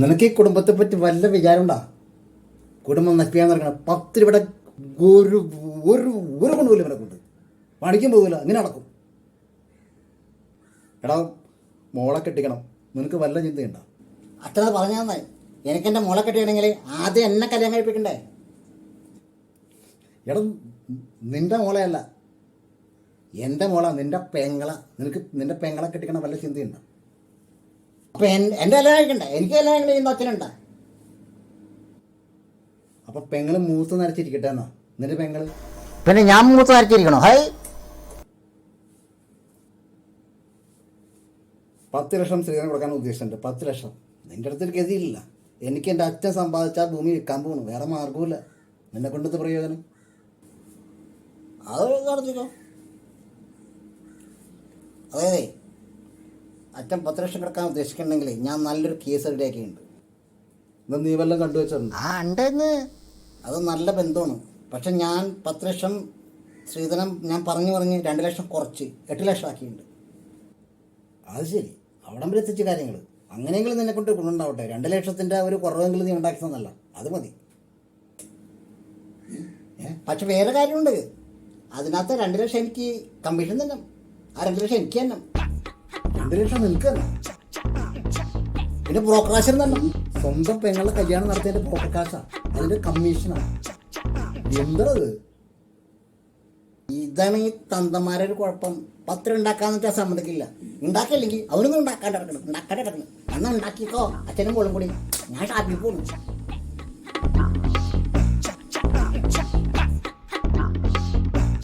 നിനക്ക് ഈ കുടുംബത്തെ പറ്റി വല്ല വിചാരമുണ്ടാ? കുടുംബം നശിപ്പിക്കാൻ നടക്കണം. പത്ത് രൂപയുടെ ഒരു ഒരു ഒരു കൊണ്ടുപോലും ഇവരെ കൊണ്ട് പണിക്കും പോകില്ല അങ്ങനെ നടക്കും. എടാ മോളെ കെട്ടിക്കണം. നിനക്ക് വല്ല ചിന്തയുണ്ട? അത്ര പറഞ്ഞാൽ എനിക്ക് എന്റെ മോളെ കെട്ടിയണമെങ്കിൽ ആദ്യം എന്നെ കല്യാണം കഴിപ്പിക്കണ്ടേ? എടാ നിന്റെ മോളെയല്ല എന്റെ മോളാ നിന്റെ പെങ്ങള. നിനക്ക് നിന്റെ പെങ്ങളെ കെട്ടിക്കണം വല്ല ചിന്തയുണ്ടോ? അപ്പം എന്റെ കല്യാണം കഴിക്കണ്ടേ. എനിക്ക് കല്യാണം കഴിയുന്ന അച്ഛനുണ്ട അപ്പൊ പെങ്ങൾ മൂത്ത് നരച്ചിരിക്കട്ടെ എന്നാ. എന്നിട്ട് പെങ്ങൾ? പിന്നെ ഞാൻ മൂത്ത് നരച്ചിരിക്കണോ? ഹൈ. പത്ത് ലക്ഷം സ്ത്രീധനം കൊടുക്കാൻ ഉദ്ദേശിച്ചിട്ടുണ്ട്. പത്ത് ലക്ഷം. നിന്റെ അടുത്തൊരു ഗതിയില്ല എനിക്ക് എന്റെ അച്ഛൻ സമ്പാദിച്ച ഭൂമി വിൽക്കാൻ പോകണു വേറെ മാർഗവുമില്ല നിന്നെ കൊണ്ടത്തെ പ്രയോജനം? അത് നടത്തിക്കോ. അതെ. അച്ഛൻ പത്ത് ലക്ഷം കിടക്കാൻ ഉദ്ദേശിക്കുന്നുണ്ടെങ്കിൽ ഞാൻ നല്ലൊരു കേസ് റെഡിയാക്കിയിട്ടുണ്ട് എന്നാ നീ വല്ലതും കണ്ടുവച്ചിട്ടുണ്ട്? ആ ഉണ്ടെന്ന്. അത് നല്ല ബന്ധമാണ്. പക്ഷെ ഞാൻ പത്ത് ലക്ഷം ശ്രീധനം ഞാൻ പറഞ്ഞു പറഞ്ഞ് രണ്ട് ലക്ഷം കുറച്ച് എട്ട് ലക്ഷം ആക്കിയിട്ടുണ്ട്. അത് ശരി. അവിടം വരെ എത്തിച്ച കാര്യങ്ങൾ അങ്ങനെയെങ്കിലും നിന്നെ കൊണ്ട് ഗുണമുണ്ടാവട്ടെ രണ്ട് ലക്ഷത്തിന്റെ ഒരു കുറവെങ്കിലും നീ ഉണ്ടാക്കി തന്നല്ല അത് മതി. പക്ഷെ വേറെ കാര്യമുണ്ട്. അതിനകത്ത് രണ്ട് ലക്ഷം എനിക്ക് കമ്മീഷൻ തന്നെ ആ രണ്ട് ലക്ഷം എനിക്ക് തന്നെ രണ്ട് ലക്ഷം നിൽക്കല്ല പിന്നെ ബ്രോക്കറാശം തന്നെ. സ്വന്തം പെങ്ങളുടെ കല്യാണം നടത്തിയതിന്റെ പോക്കറ്റ് കാശാ അതിന്റെ കമ്മീഷനാണ് എന്തത് ഇതാണ് ഈ തന്തമാരെ ഒരു കുഴപ്പം. പത്രം ഉണ്ടാക്കാന്ന് വെച്ചാൽ സമ്മതിക്കില്ല. ഉണ്ടാക്കില്ലെങ്കിൽ അവനൊന്നും ഉണ്ടാക്കാണ്ട് കിടക്കണം ഉണ്ടാക്കാണ്ട് കിടക്കണം അന്ന് ഉണ്ടാക്കിക്കോ. അച്ഛനും കൊള്ളും കൂടി. ഞാൻ ഷാപ്പിൽ പോകുന്നു.